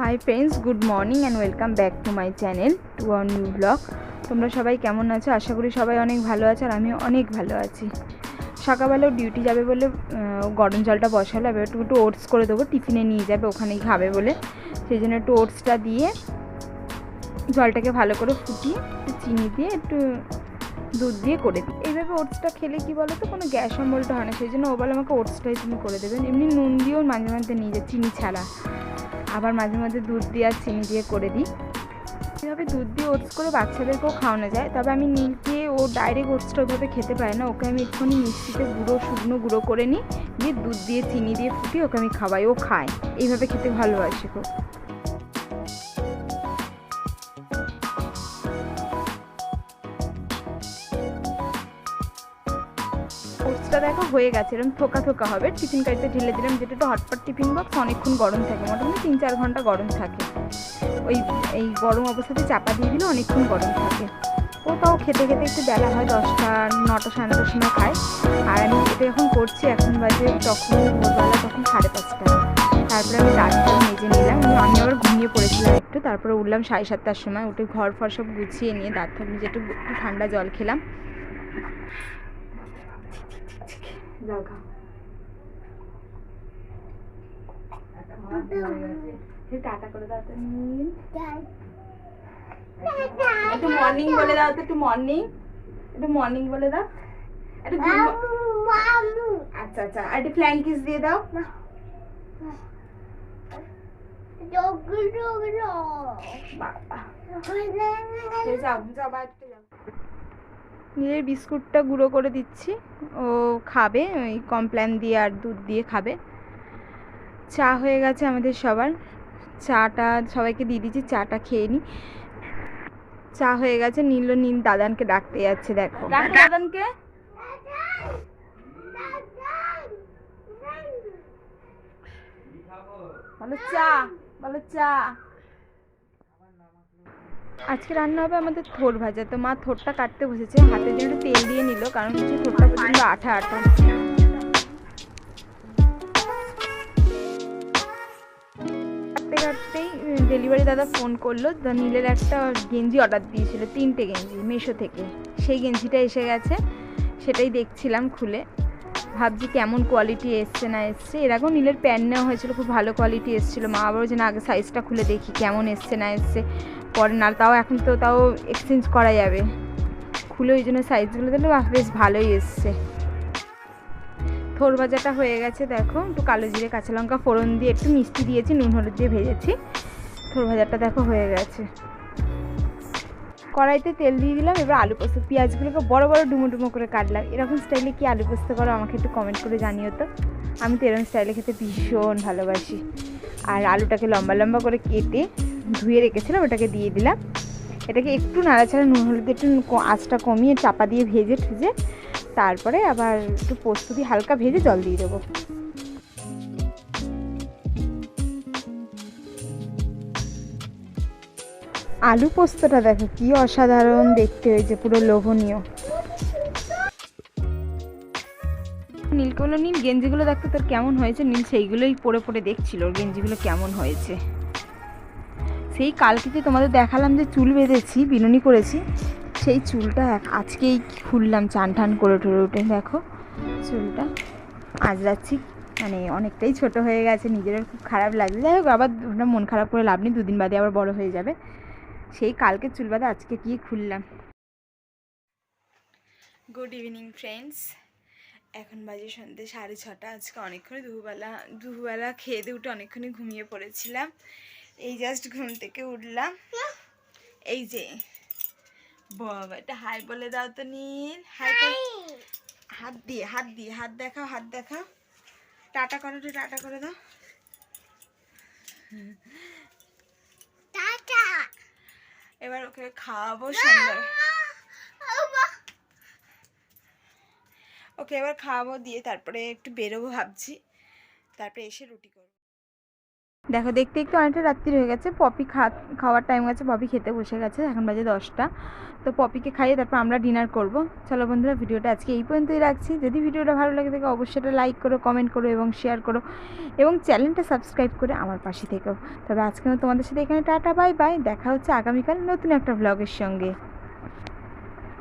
Hi friends good morning and welcome back to my channel to our new blog তোমরা সবাই কেমন আছো? আশা করি সবাই অনেক ভালো আছে আর আমি অনেক ভালো আছি। সকালবেলাও ডিউটি যাবে বলে গরম জলটা বসালো, এবার একটু একটু ওটস করে দেবো টিফিনে নিয়ে যাবে, ওখানেই খাবে বলে। সেই জন্য একটু ওটসটা দিয়ে জলটাকে ভালো করে ফুটিয়ে চিনি দিয়ে একটু দুধ দিয়ে করে দিই। এইভাবে ওটসটা খেলে কি বলো তো কোনো গ্যাস অম্বলটা হয় না। সেই জন্য ও বলে আমাকে ওটসটাই তুমি করে দেবেন। এমনি নুন দিয়েও মাঝে মাঝে নিয়ে যায়, চিনি ছাড়া। আবার মাঝে মাঝে দুধ দিয়ে আর চিনি দিয়ে করে দিই। এভাবে দুধ দিয়ে ওটস করে বাচ্চাদেরকেও খাওয়ানো যায়। তবে আমি নীলকে ও ডাইরেক্ট ওটসটা ওইভাবে খেতে পারে না। ওকে আমি একটুখানি মিষ্টিতে গুঁড়ো, শুকনো গুঁড়ো করে নিই। দিয়ে দুধ দিয়ে, চিনি দিয়ে ফুটিয়ে ওকে আমি খাওয়াই। ও খায়। এইভাবে খেতে ভালোবাসে খুব। ওটসটা দেখো, হয়ে গেছে। এরকম থোকা থোকা হবে। টিফিন কারিতে ঢেলে দিলাম, যেটা একটু হটপট টিফিন বক্স অনেকক্ষণ গরম থাকে। মোটামুটি তিন চার ঘণ্টা গরম থাকে। ওই, এই গরম অবস্থাতে চাপা দিয়ে দিলে অনেকক্ষণ গরম থাকে। ও তাও খেতে খেতে একটু বেলা হয়, দশটা, নটা, সাড়ে নটার সময় খায়। আর আমি এটা যখন করছি, এখন বাজে তখন ভোরবেলা তখন সাড়ে পাঁচটা। তারপরে আমি দাঁতটা মেজে নিলাম। আমি আমি আবার ঘুমিয়ে পড়েছিলাম একটু। তারপরে উঠলাম সাড়ে সাতটার সময়। উঠে ঘর ফর সব গুছিয়ে নিয়ে, দাঁত মেজে একটু একটু ঠান্ডা জল খেলাম। জল টাটা করে দাও তো নীল। একটু মর্নিং বলে দাও তো একটু মর্নিং একটু মর্নিং বলে দাও। একটু আচ্ছা আচ্ছা আর একটু ফ্ল্যাং কিস দিয়ে দাও। যাও যাও নীলের বিস্কুটটা গুঁড়ো করে দিচ্ছি। ও খাবে ওই কমপ্ল্যান দিয়ে আর দুধ দিয়ে খাবে। চা হয়ে গেছে আমাদের সবার। চাটা সবাইকে দিয়ে দিচ্ছি চাটা খেয়ে নিই চা হয়ে গেছে নীল নীল দাদানকে ডাকতে যাচ্ছে দেখো। দাদানকে? বলো চা বলো চা। আজকে রান্না হবে আমাদের থোর ভাজা। তো মা থোরটা কাটতে বসেছে, হাতে একটু তেল দিয়ে নিল, কারণ হচ্ছে থোরটা প্রচণ্ড আঠা আঠা। কাটতে কাটতেই ডেলিভারি দাদা ফোন করল নীলের একটা গেঞ্জি অর্ডার দিয়েছিল, তিনটে গেঞ্জি মেশো থেকে। সেই গেঞ্জিটা এসে গেছে, সেটাই দেখছিলাম খুলে। ভাবছি কেমন কোয়ালিটি এসছে না এসছে। এর আগেও নীলের প্যান্ট নেওয়া হয়েছিল, খুব ভালো কোয়ালিটি এসেছিল। মা আবার যেন আগে সাইজটা খুলে দেখি, কেমন এসছে না এসছে। পরে না, তাও এখন তো তাও এক্সচেঞ্জ করা যাবে। খুলে ওই জন্য সাইজগুলো দিলে বেশ ভালোই এসছে। থোর ভাজাটা হয়ে গেছে, দেখো। একটু কালো জিরে, কাঁচা লঙ্কা ফোড়ন দিয়ে একটু মিষ্টি দিয়েছি, নুন হলুদ দিয়ে ভেজেছি। থোর ভাজাটা দেখো হয়ে গেছে। কড়াইতে তেল দিয়ে দিলাম, এবার আলু পোস্ত। পেঁয়াজগুলোকে বড় বড় ডুমো ডুমো করে কাটলাম। এরকম স্টাইলে কি আলু পোস্ত করো আমাকে একটু কমেন্ট করে জানিও তো। আমি তো এরকম স্টাইলে খেতে ভীষণ ভালোবাসি। আর আলুটাকে লম্বা লম্বা করে কেটে ধুয়ে রেখেছিলাম, ওটাকে দিয়ে দিলাম। এটাকে একটু নাড়াচাড়া, নুন, হলুদ একটু আঁচটা কমিয়ে চাপা দিয়ে ভেজে ঠুজে তারপরে আবার একটু পোস্ত দিয়ে হালকা ভেজে জল দিয়ে দেবো। আলু পোস্তটা দেখো, কি অসাধারণ দেখতে হয়েছে, পুরো লোভনীয়। নীলকে বলল নীল গেঞ্জিগুলো দেখতে তোর কেমন হয়েছে? নীল সেইগুলোই পরে পরে দেখছিল, ওর গেঞ্জিগুলো কেমন হয়েছে। সেই কালকে যে তোমাদের দেখালাম যে চুল বেঁধেছি, বিনুনি করেছি। সেই চুলটা আজকেই খুললাম, চান টান করে টরে উঠে, দেখো চুলটা। আজরাচ্ছি মানে অনেকটাই ছোট হয়ে গেছে, নিজেরও খুব খারাপ লাগছে। যাই হোক, আবার মন খারাপ করে লাভ নেই, দুদিন বাদে আবার বড় হয়ে যাবে। সেই কালকে চুল বাদে আজকে গিয়ে খুললাম। গুড ইভিনিং ফ্রেন্ডস এখন বাজে সন্ধ্যে সাড়ে ছটা। আজকে অনেকক্ষণই দুপুরবেলা দুপুরবেলা খেয়ে দিয়ে উঠে অনেকক্ষণই ঘুমিয়ে পড়েছিলাম। এই জাস্ট ঘুম থেকে উঠলাম। এই যে বাবা এটা হাই বলে দাও তো নীল। হাই হাত দিয়ে হাত দিয়ে হাত দেখাও হাত দেখাও। টাটা করো তো টাটা করে দাও। এবার ওকে খাওয়াবো সুন্দর। ওকে এবার খাওয়াবো দিয়ে তারপরে একটু বেরোবো ভাবছি। তারপরে এসে রুটি করব। দেখো, দেখতে দেখতে অনেকটা রাত্রি হয়ে গেছে। পপি খা, খাওয়ার টাইম গেছে। পপি খেতে বসে গেছে। এখন বাজে দশটা। তো পপিকে খাইয়ে তারপর আমরা ডিনার করব। চলো বন্ধুরা, ভিডিওটা আজকে এই পর্যন্তই রাখছি। যদি ভিডিওটা ভালো লাগে থাকে, অবশ্যই এটা লাইক করো কমেন্ট করো এবং শেয়ার করো এবং চ্যানেলটা সাবস্ক্রাইব করে আমার পাশে থেকেও তবে আজকে তোমাদের সাথে এখানে টাটা বাই বাই দেখা হচ্ছে আগামীকাল নতুন একটা ব্লগের সঙ্গে।